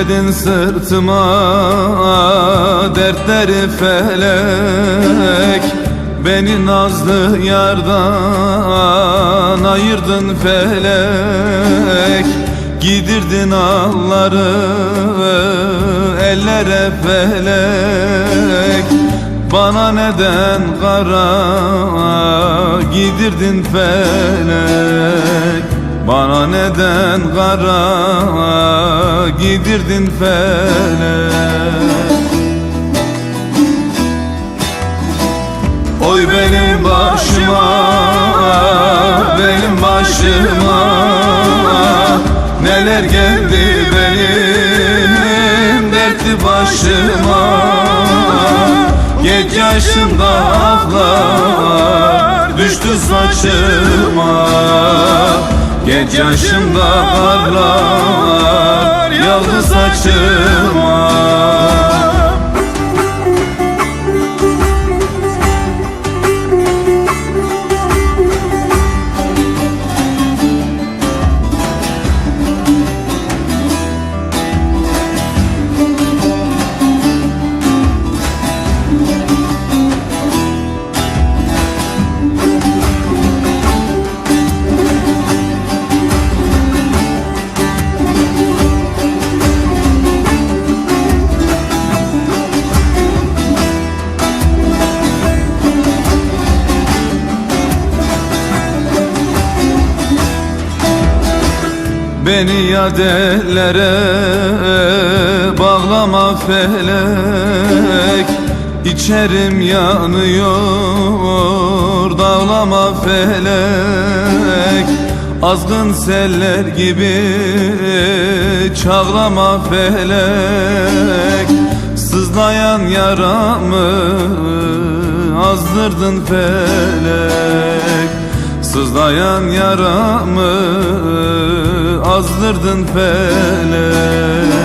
Bindirdin sırtıma dertleri felek. Beni nazlı yardan ayırdın felek. Gidirdin ağları ellere felek. Bana neden kara gidirdin felek? Bana neden kara gidirdin felek Oy benim başıma, benim başıma. Neler geldi benim dertli başıma. Geç yaşımda aklar düştü saçıma. Geç yaşımda karlar yağdı saçıma Beni yadellere bağlama felek. İçerim yanıyor dağlama felek. Azgın seller gibi çağlama felek. Sızlayan yaramı azdırdın felek. Sızlayan yaramı azdırdın felek